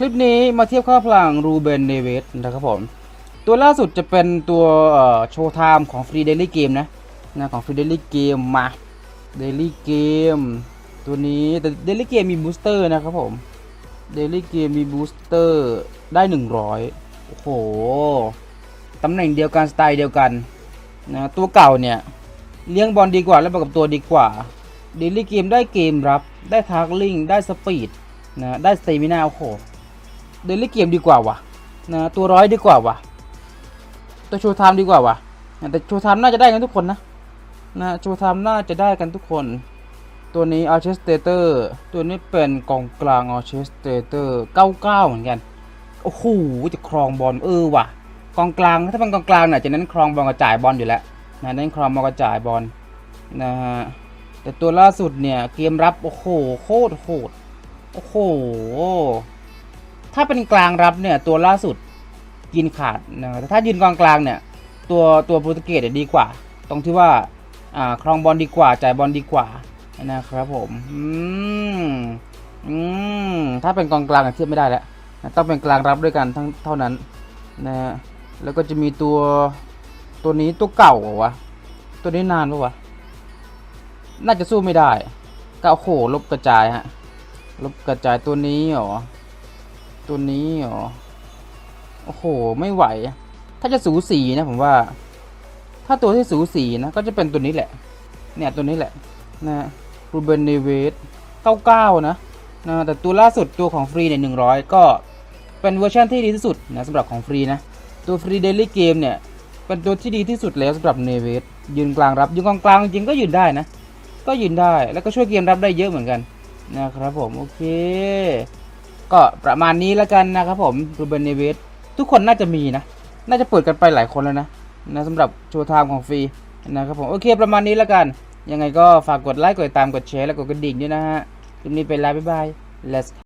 คลิปนี้มาเทียบค่าพลังรูเบนเนเวสนะครับผม ตัวล่าสุดจะเป็นตัวโชว์ไทม์ของ Free Daily Game นะนะของ Free Daily Game มา Daily Game ตัวนี้แต่ Daily Game มีบูสเตอร์นะครับผม Daily Game มีบูสเตอร์ได้ 100 โอ้โห ตำแหน่งเดียวกัน สไตล์เดียวกันนะตัวเก่าเนี่ย เลี้ยงบอลดีกว่าและประกับตัวดีกว่า Daily Game ได้เกมรับได้ทาร์กลิงได้สปีดนะได้สเตมินาโอ้โห Daily Game ดีกว่าว่ะนะตัวร้อยดีกว่าว่ะตัวโชว์ไทม์ดีกว่าว่ะแต่โชว์ไทม์น่าจะได้กันทุกคนนะนะโชว์ไทม์น่าจะได้กันทุกคน ตัวนี้อาร์เชสเตเตอร์ตัวนี้เป็นกองกลางอาร์เชสเตเตอร์99เก้าเหมือนกันโอ้โหจะครองบอลเออว่ะกองกลางถ้าเป็นกองกลางเนี่ยจะเน้นครองบอลกระจายบอลอยู่แล้วนะเน้นครองบอลกระจายบอลนะฮะแต่ตัวล่าสุดเนี่ยเกมรับโอ้โหโคตรโหดโอ้โห ถ้าเป็นกลางรับเนี่ยตัวล่าสุดกินขาดนะแต่ถ้ายืนกองกลางเนี่ยตัวตัวโปรตุเกสดีกว่า ตรงที่ว่าอ่าครองบอลดีกว่าจ่ายบอลดีกว่านะครับผมอืมอืมถ้าเป็นกองกลางเนี่ยเทียบไม่ได้แล้วต้องเป็นกลางรับด้วยกันทั้งเท่านั้นนะฮะแล้วก็จะมีตัวตัวนี้ตัวเก่าเหรอวะตัวนี้นานปะวะน่าจะสู้ไม่ได้ก็โอ้โหลบกระจายฮะลบกระจายตัวนี้เหรอ ตัวนี้เหรอ โอ้โห ไม่ไหว ถ้าจะสูสีนะผมว่า ถ้าตัวที่สูสีนะ ก็จะเป็นตัวนี้แหละ เนี่ยตัวนี้แหละ นะรูเบนเนเวส99นะนะ แต่ตัวล่าสุดตัวของฟรีเนี่ย100ก็เป็นเวอร์ชันที่ดีที่สุดนะสำหรับของฟรีนะ ตัวฟรีเดลี่เกมเนี่ย เป็นตัวที่ดีที่สุดแล้วสำหรับเนเวสยืนกลางรับ ยืนกองกลางจริงก็ยืนได้นะ ก็ยืนได้ แล้วก็ช่วยเกมรับได้เยอะเหมือนกันนะครับผม โอเค ก็ประมาณนี้แล้วกันนะครับผมรูเบนเนเวสทุกคนน่าจะมีนะ น่าจะเปิดกันไปหลายคนแล้วนะนะสำหรับโชว์ไทม์ของฟรีนะครับผมโอเคประมาณนี้แล้วกัน ยังไงก็ฝากกดไลค์กดติดตามกดแชร์และกดกระดิ่งด้วยนะฮะคลิปนี้ไปแล้วบ๊ายบาย let's